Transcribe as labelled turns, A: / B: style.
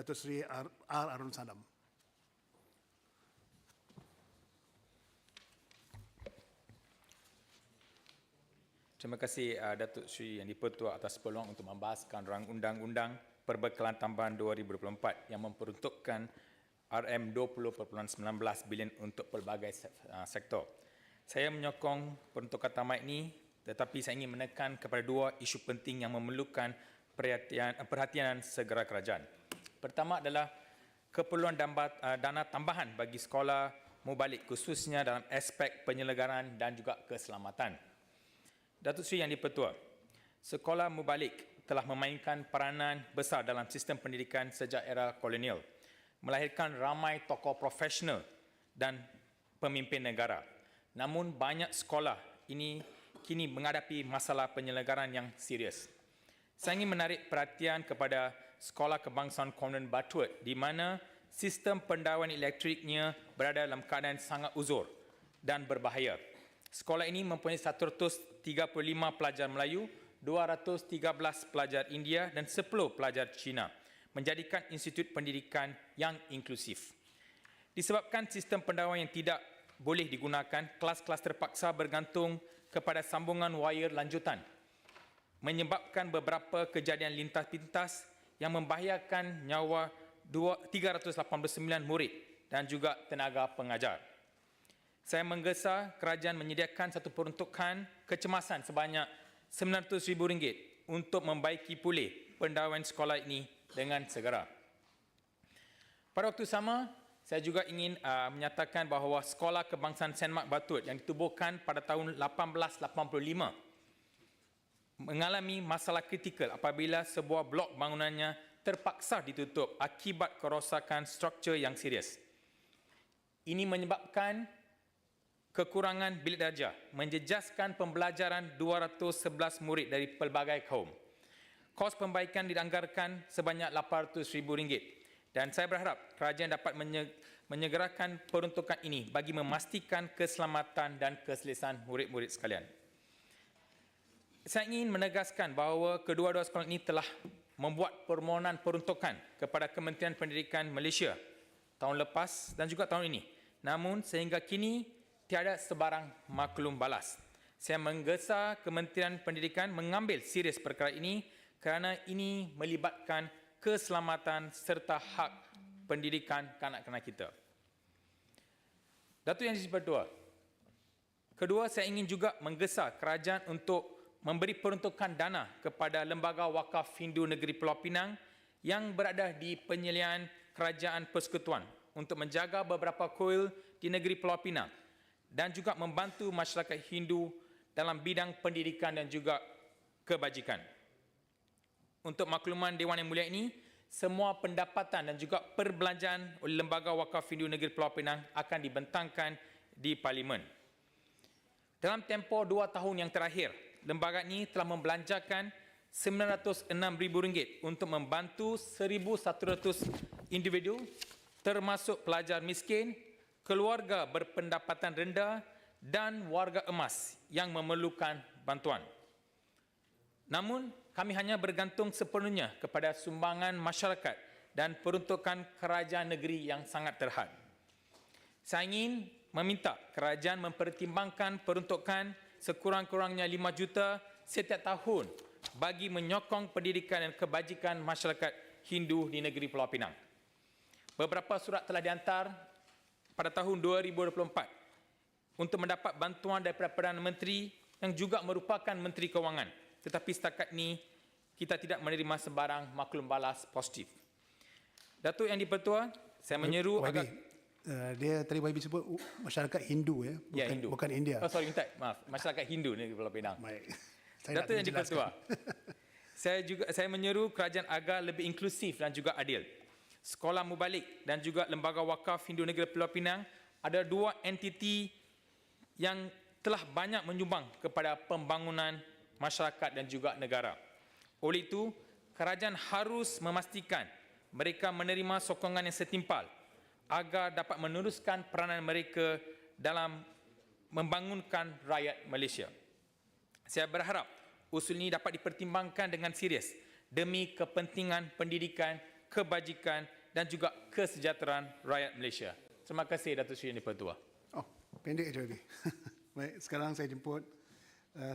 A: Datuk Seri R. Arun Sanam.
B: Terima kasih uh, Datuk Seri Yang di-Pertua atas peluang untuk membahaskan rang undang-undang perbekalan tambahan 2024 yang memperuntukkan RM20.19 bilion untuk pelbagai uh, sektor. Saya menyokong peruntukan tambahan ini tetapi saya ingin menekan kepada dua isu penting yang memerlukan perhatian, perhatian segera kerajaan. Pertama adalah keperluan uh, dana tambahan bagi sekolah mubalik khususnya dalam aspek penyelenggaraan dan juga keselamatan. Datuk Seri Yang di-Pertua, sekolah mubalik telah memainkan peranan besar dalam sistem pendidikan sejak era kolonial, melahirkan ramai tokoh profesional dan pemimpin negara. Namun banyak sekolah ini kini menghadapi masalah penyelenggaraan yang serius. Saya ingin menarik perhatian kepada Sekolah Kebangsaan Konvent Batuat di mana sistem pendawaan elektriknya berada dalam keadaan sangat uzur dan berbahaya. Sekolah ini mempunyai 135 pelajar Melayu, 213 pelajar India dan 10 pelajar Cina, menjadikan institut pendidikan yang inklusif. Disebabkan sistem pendawaan yang tidak boleh digunakan, kelas-kelas terpaksa bergantung kepada sambungan wire lanjutan, menyebabkan beberapa kejadian lintas-pintas yang membahayakan nyawa dua- 389 murid dan juga tenaga pengajar. Saya menggesa kerajaan menyediakan satu peruntukan kecemasan sebanyak RM900,000 untuk membaiki pulih pendawaan sekolah ini dengan segera. Pada waktu sama, saya juga ingin uh, menyatakan bahawa Sekolah Kebangsaan Saint Mark Batut yang ditubuhkan pada tahun 1885 mengalami masalah kritikal apabila sebuah blok bangunannya terpaksa ditutup akibat kerosakan struktur yang serius. Ini menyebabkan kekurangan bilik darjah, menjejaskan pembelajaran 211 murid dari pelbagai kaum. Kos pembaikan dianggarkan sebanyak RM800,000 dan saya berharap kerajaan dapat menye- menyegerakan peruntukan ini bagi memastikan keselamatan dan keselesaan murid-murid sekalian. Saya ingin menegaskan bahawa kedua-dua sekolah ini telah membuat permohonan peruntukan kepada Kementerian Pendidikan Malaysia tahun lepas dan juga tahun ini. Namun sehingga kini tiada sebarang maklum balas. Saya menggesa Kementerian Pendidikan mengambil serius perkara ini kerana ini melibatkan keselamatan serta hak pendidikan kanak-kanak kita. Datuk Yang di-Pertua, Kedua, saya ingin juga menggesa kerajaan untuk memberi peruntukan dana kepada Lembaga Wakaf Hindu Negeri Pulau Pinang yang berada di penyelian Kerajaan Persekutuan untuk menjaga beberapa kuil di negeri Pulau Pinang dan juga membantu masyarakat Hindu dalam bidang pendidikan dan juga kebajikan. Untuk makluman Dewan Yang Mulia ini, semua pendapatan dan juga perbelanjaan oleh Lembaga Wakaf Hindu Negeri Pulau Pinang akan dibentangkan di Parlimen. Dalam tempoh dua tahun yang terakhir, lembaga ini telah membelanjakan RM906,000 untuk membantu 1,100 individu termasuk pelajar miskin, keluarga berpendapatan rendah dan warga emas yang memerlukan bantuan. Namun, kami hanya bergantung sepenuhnya kepada sumbangan masyarakat dan peruntukan kerajaan negeri yang sangat terhad. Saya ingin meminta kerajaan mempertimbangkan peruntukan sekurang-kurangnya 5 juta setiap tahun bagi menyokong pendidikan dan kebajikan masyarakat Hindu di negeri Pulau Pinang. Beberapa surat telah dihantar pada tahun 2024 untuk mendapat bantuan daripada Perdana Menteri yang juga merupakan Menteri Kewangan. Tetapi setakat ini kita tidak menerima sebarang maklum balas positif. Datuk Yang di-Pertua, saya menyeru agar
A: uh, dia tadi YB sebut uh, masyarakat Hindu ya, bukan,
B: Ya, Hindu.
A: bukan India.
B: Oh, sorry, minta maaf. Masyarakat Hindu ni Pulau Pinang.
A: Baik. Saya
B: Datuk Yang di-Pertua, saya juga saya menyeru kerajaan agar lebih inklusif dan juga adil. Sekolah Mubalik dan juga Lembaga Wakaf Hindu Negeri Pulau Pinang ada dua entiti yang telah banyak menyumbang kepada pembangunan masyarakat dan juga negara. Oleh itu, kerajaan harus memastikan mereka menerima sokongan yang setimpal agar dapat meneruskan peranan mereka dalam membangunkan rakyat Malaysia. Saya berharap usul ini dapat dipertimbangkan dengan serius demi kepentingan pendidikan kebajikan dan juga kesejahteraan rakyat Malaysia. Terima kasih Datuk Seri Yang di-Pertua.
A: Oh, pendek je lagi. Baik, sekarang saya jemput uh,